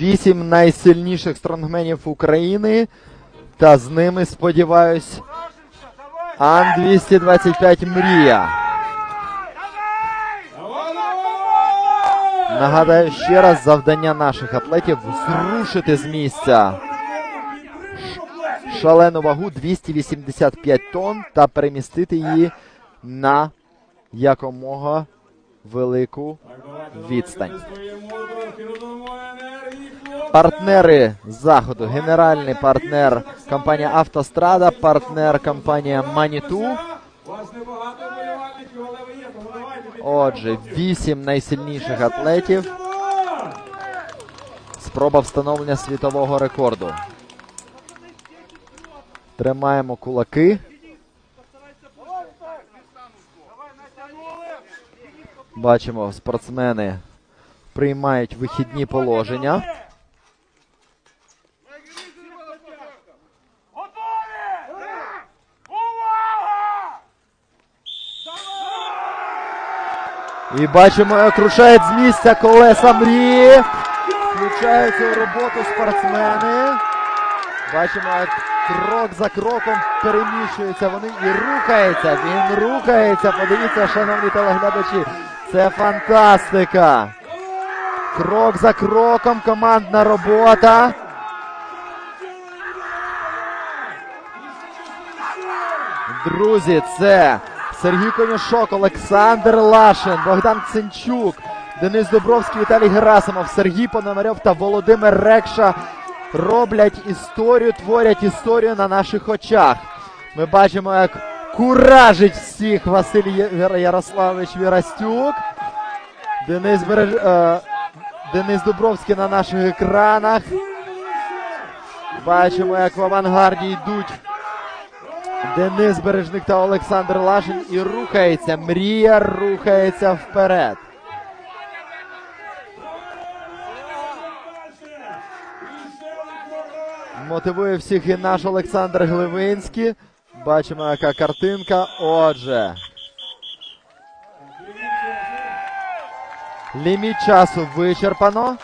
Вісім найсильніших стронгменів України. Та з ними, сподіваюсь, Ан-225 Мрія. Нагадаю ще раз завдання наших атлетів зрушити з місця шалену вагу 285 тонн та перемістити її на якомога велику відстань. Партнери заходу, генеральний партнер компанія Автострада, партнер компанія Маніту. Отже, вісім найсильніших атлетів. Спроба встановлення світового рекорду. Тримаємо кулаки. Бачимо, спортсмени приймають вихідні положення. І бачимо, як рушають з місця колеса мрії. Включаються у роботу спортсмени. Бачимо, як крок за кроком переміщуються вони і рухається. Він рухається. Подивіться, шановні телеглядачі. Це фантастика. Крок за кроком, командна робота. Друзі, це Сергій Конюшок, Олександр Лашин, Богдан Цинчук, Денис Дубровський, Віталій Герасимов, Сергій Пономарьов та Володимир Рекша роблять історію, творять історію на наших очах. Ми бачимо, як куражить всіх Василь Ярославович Вірастюк. Денис, Береж... е, Денис Дубровський на наших екранах. Бачимо, як в авангарді йдуть Денис Бережник та Олександр Лашин і рухається. Мрія рухається вперед. Мотивує всіх і наш Олександр Гливинський. Бачимо, яка картинка. Отже. Ліміт часу вичерпано.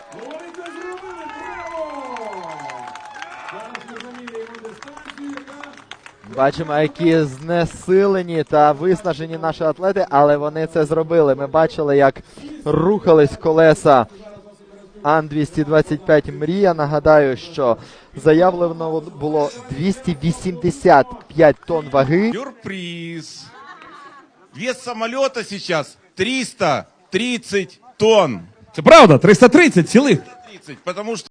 Бачимо, які знесилені та виснажені наші атлети, але вони це зробили. Ми бачили, як рухались колеса Ан-225 Мрія. Нагадаю, що заявлено було 285 тонн ваги. Сюрприз. Вес самолета сейчас 330 тонн. Це правда, 330 цілих. 30, потому что